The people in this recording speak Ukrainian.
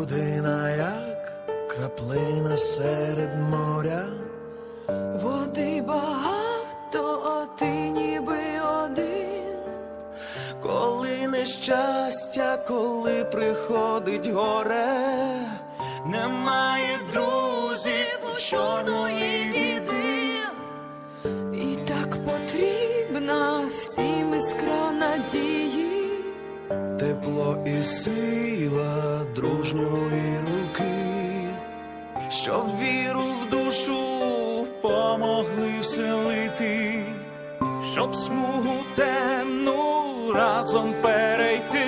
Людина як краплина серед моря, Води багато, а ти ніби один. коли нещастя, коли приходить горе, немає друзів у чорної біди. І так потрібна всім іскра надії. Тепло і сила дружньої руки, щоб віру в душу помогли вселити, щоб смугу темну разом перейти.